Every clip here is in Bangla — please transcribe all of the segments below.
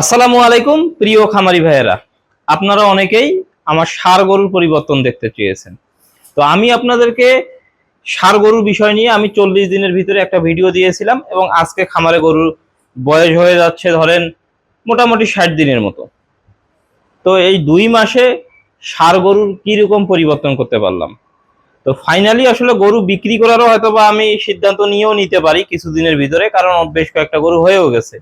আসসালামু আলাইকুম, প্রিয় খামারি ভাইয়েরা। আপনারা অনেকেই আমার সার গরুর পরিবর্তন দেখতে চেয়েছেন। তো আমি আপনাদেরকে সার গরুর বিষয় নিয়ে আমি চল্লিশ দিনের ভিতরে একটা ভিডিও দিয়েছিলাম এবং আজকে খামারে গরুর বয়স হয়ে যাচ্ছে ধরেন মোটামুটি ষাট দিনের মতো। তো এই দুই মাসে সার গরুর কীরকম পরিবর্তন করতে পারলাম? তো ফাইনালি আসলে গরু বিক্রি করারও হয়তো বা আমি সিদ্ধান্ত নিয়েও নিতে পারি কিছুদিনের ভিতরে, কারণ বেশ কয়েকটা গরু হয়েও গেছে।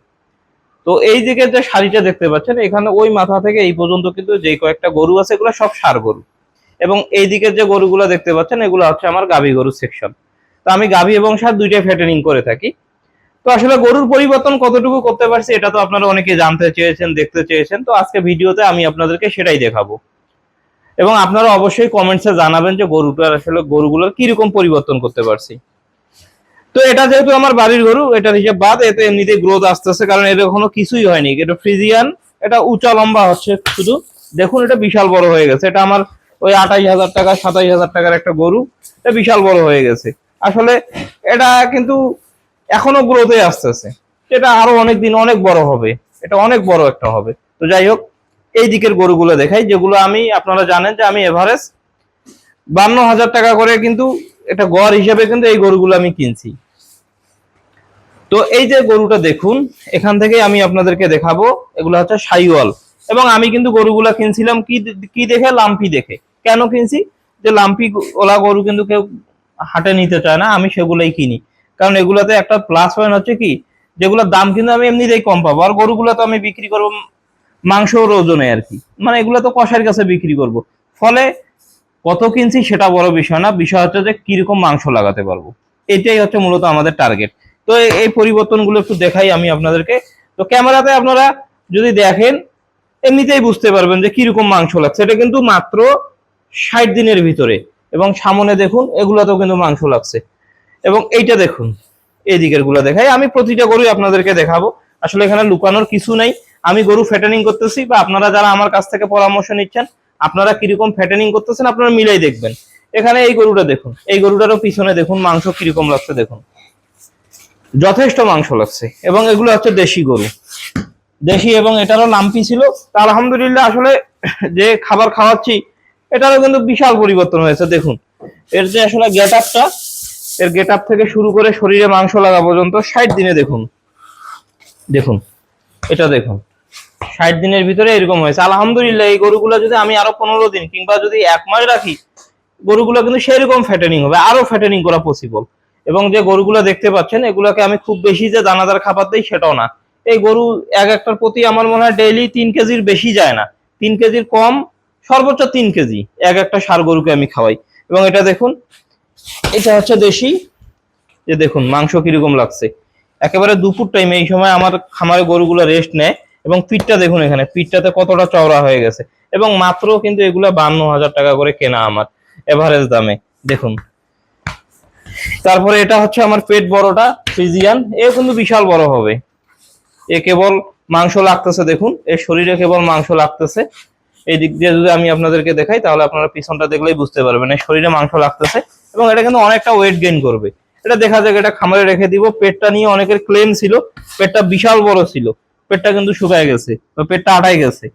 তো এই দিকে যে শাড়িটা দেখতে পাচ্ছেন, এখানে ওই মাথা থেকে এই পর্যন্ত কিন্তু যে কয়েকটা গরু আছে, এগুলো সব সার গরু। এবং এই দিকের যে গরুগুলো দেখতে পাচ্ছেন, এগুলো হচ্ছে আমার গাভী গরু সেকশন তো আমি গাভী এবং সার দুইটাই ফ্যাটেনিং করে থাকি। তো আসলে গরুর পরিবর্তন কতটুকু করতে পারছি, এটা তো আপনারা অনেকে জানতে চেয়েছেন, দেখতে চেয়েছেন। তো আজকে ভিডিওতে আমি আপনাদেরকে সেটাই দেখাবো। এবং আপনারা অবশ্যই কমেন্টসে জানাবেন যে গরুটার আসলে গরুগুলোর কীরকম পরিবর্তন করতে পারছি। তো এটা যেহেতু আমার বাড়ির গরু, এটার হিসাব বাদ, এতে এমনিতেই গ্রোথ আসতেছে, কারণ এর কোনো কিছুই হয়নি। এটা ফ্রিজিয়ান এটা উঁচা লম্বা হচ্ছে শুধু। দেখুন, এটা বিশাল বড় হয়ে গেছে। এটা আমার ওই আঠাইশ হাজার টাকা সাতাইশ হাজার টাকার একটা গরু। এটা বিশাল বড় হয়ে গেছে। আসলে এটা কিন্তু এখনও গ্রোথে আসতেছে। এটা আরও অনেক দিন অনেক বড় হবে। এটা অনেক বড় একটা হবে। তো যাই হোক, এই দিকের গরুগুলো দেখাই, যেগুলো আমি, আপনারা জানেন যে আমি এভারেজ বান্ন হাজার টাকা করে কিন্তু এটা গড় হিসেবে কিন্তু এই গরুগুলো আমি কিনছি। তো এই যে গরুটা দেখুন, এখান থেকে আমি আপনাদেরকে দেখাবো, এগুলো হচ্ছে সাইওয়াল। এবং আমি কিন্তু গরুগুলা কিনছিলাম কি কি দেখে? লাম্পি দেখে। কেন কিনছি? যে লাম্পি ওলা গরু কিন্তু কেউ হাটে নিতে চায় না, আমি সেগুলোই কিনি। কারণ এগুলাতে একটা প্লাস পয়েন্ট হচ্ছে কি, যেগুলোর দাম কিন্তু আমি এমনিতেই কম পাবো। আর গরুগুলো তো আমি বিক্রি করব মাংসর ওজনে আর কি। মানে এগুলো তো কষার কাছে বিক্রি করব। ফলে কত কিনছি সেটা বড় বিষয় না, বিষয় হচ্ছে যে কীরকম মাংস লাগাতে পারব। এটাই হচ্ছে মূলত আমাদের টার্গেট তো এই- পরিবর্তনগুলো একটু দেখাই আমি আপনাদেরকে। তো ক্যামেরাতে আপনারা যদি দেখেন, এমনিতেই বুঝতে পারবেন যে কীরকম মাংস লাগছে। এটা কিন্তু মাত্র ষাট দিনের ভিতরে। এবং সামনে দেখুন, এগুলাতেও কিন্তু মাংস লাগছে। এবং এইটা দেখুন, এই দিকেরগুলো দেখাই। আমি প্রতিটা গরুই আপনাদেরকে দেখাবো। আসলে এখানে লুকানোর কিছু নাই। আমি গরু ফ্যাটেনিং করতেছি বা আপনারা যারা আমার কাছ থেকে পরামর্শ নিচ্ছেন, আপনারা কীরকম ফ্যাটেনিং করতেছেন, আপনারা মিলাই দেখবেন। এখানে এই গরুটা দেখুন, এই গরুটারও পিছনে দেখুন মাংস কীরকম লাগছে, দেখুন। যথেষ্ট মাংস লাগছে এবং এগুলো হচ্ছে দেশি গরু। দেশি এবং এটারও লাম্পি ছিল? তা আলহামদুলিল্লাহ আসলে যে খাবার খাওয়াচ্ছি, এটারও কিন্তু বিশাল পরিবর্তন হয়েছে, দেখুন। এর যে আসলে গেট আপটা এর গেট আপ থেকে শুরু করে শরীরে মাংস লাগা পর্যন্ত ষাট দিনে দেখুন। দেখুন, এটা দেখুন। ষাট দিনের ভিতরে এরকম হয়েছে। আলহামদুলিল্লাহ, এই গরুগুলো যদি আমি আরও পনেরো দিন কিংবা যদি এক মাস রাখি, গরুগুলো কিন্তু সেরকম ফ্যাটেনিং হবে, আরও ফ্যাটেনিং করা পসিবল এবং যে গরুগুলো দেখতে পাচ্ছেন, এগুলোকে আমি খুব বেশি যে দানাদার খাবার দিই সেটাও না। এই গরু এক একটার প্রতি আমার মনে হয় ডেইলি তিন কেজির বেশি যায় না। তিন কেজির কম, সর্বোচ্চ তিন কেজি এক একটা সার গরুকে আমি খাওয়াই। এবং এটা দেখুন, এটা হচ্ছে দেশি। যে দেখুন, মাংস কীরকম লাগছে। একেবারে দুপুর টাইমে এই সময় আমার খামারে গরুগুলো রেস্ট নেয় এবং পিঠটা দেখুন এখানে, পিঠটাতে কতটা চওড়া হয়ে গেছে। এবং মাত্র কিন্তু এগুলা বান্ন হাজার টাকা করে কেনা আমার এভারেজ দামে। দেখুন তারপরে এটা হচ্ছে আমার পেট বড়টা, ফ্রিজিয়ান। এ কিন্তু বিশাল বড় হবে। এ কেবল মাংস লাগতেছে, দেখুন। এর শরীরে কেবল মাংস লাগতেছে। এই দিক দিয়ে যদি আমি আপনাদেরকে দেখাই, তাহলে আপনারা পিছনটা দেখলেই বুঝতে পারবেন। এর শরীরে মাংস লাগতেছে এবং এটা কিন্তু অনেকটা ওয়েট গেইন করবে। এটা দেখা যাক, এটা খামারে রেখে দিব। পেটটা নিয়ে অনেকের ক্লেম ছিল। পেটটা বিশাল বড় ছিল। পেটটা কিন্তু শুকায় গেছে পেটটা আটাই গেছে।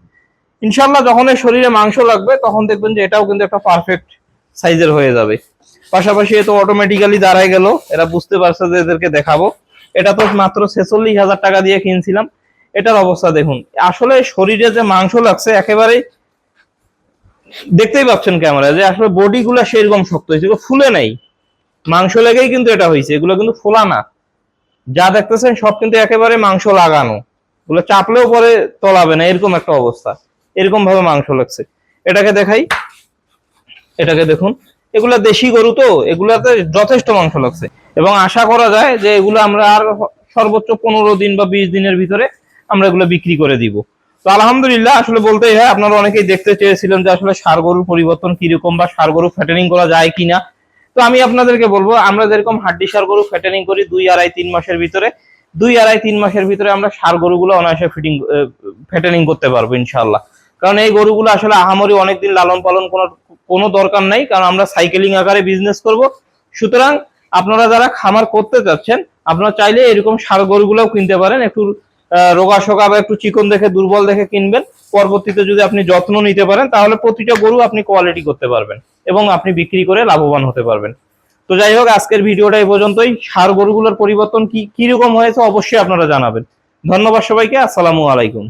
ইনশাল্লাহ যখন এর শরীরে মাংস লাগবে, তখন দেখবেন যে এটাও কিন্তু একটা পারফেক্ট সাইজের হয়ে যাবে। পাশাপাশি এ তো অটোমেটিক্যালি দাঁড়ায় গেল। এরা বুঝতে পারছে যে এদেরকে দেখাবো। এটা তো মাত্র ছেচল্লিশ হাজার টাকা দিয়ে কিনছিলাম। এটার অবস্থা দেখুন। আসলে শরীরে যে মাংস লাগছে একেবারে দেখতেই পাচ্ছেন ক্যামেরা যে আসলে বডি গুলা সেরকম শক্ত হয়েছে। ফুলে নাই। মাংস লেগেই কিন্তু এটা হয়েছে। এগুলো কিন্তু ফোলা না। যা দেখতেছেন, সব কিন্তু একেবারে মাংস লাগানো। এগুলো চাপলেও পরে তলাবে না। এরকম একটা অবস্থা। এরকম ভাবে মাংস লাগছে। এটাকে দেখাই। এটাকে দেখুন। এগুলা দেশি গরু তো, এগুলাতে যথেষ্ট মাংস লাগছে। এবং আশা করা যায় যে এগুলো আমরা আর সর্বোচ্চ পনেরো দিন বা বিশ দিনের ভিতরে আমরা এগুলো বিক্রি করে দিব। তো আলহামদুলিল্লাহ, আসলে বলতেই হয়, আপনারা অনেকেই দেখতে চেয়েছিলেন যে আসলে সার গরুর পরিবর্তন কীরকম বা সার গরু ফ্যাটেনিং করা যায় কিনা। তো আমি আপনাদেরকে বলব, আমরা যেরকম হাড্ডি সার গরু ফ্যাটেনিং করি দুই আড়াই তিন মাসের ভিতরে, দুই আড়াই তিন মাসের ভিতরে আমরা সার গরুগুলো অনায়াসে ফিটিং ফ্যাটেনিং করতে পারব ইনশাল্লাহ কারণ এই গরুগুলো আসলে আহামরি অনেকদিন লালন পালন করার কোনো দরকার নাই কারণ আমরা সাইকেলিং আকারে বিজনেস করব। সুতরাং আপনারা যারা খামার করতে চাচ্ছেন আপনারা চাইলে এরকম সার গরুগুলোও কিনতে পারেন। একটু আহ, রোগাশোকা বা একটু চিকন দেখে দুর্বল দেখে কিনবেন। পরবর্তীতে যদি আপনি যত্ন নিতে পারেন তাহলে প্রতিটা গরু আপনি কোয়ালিটি করতে পারবেন এবং আপনি বিক্রি করে লাভবান হতে পারবেন। তো যাই হোক আজকের ভিডিওটা এই পর্যন্তই। সার গরুগুলোর পরিবর্তন কি কীরকম হয়েছে অবশ্যই আপনারা জানাবেন। ধন্যবাদ সবাইকে। আসসালামু আলাইকুম।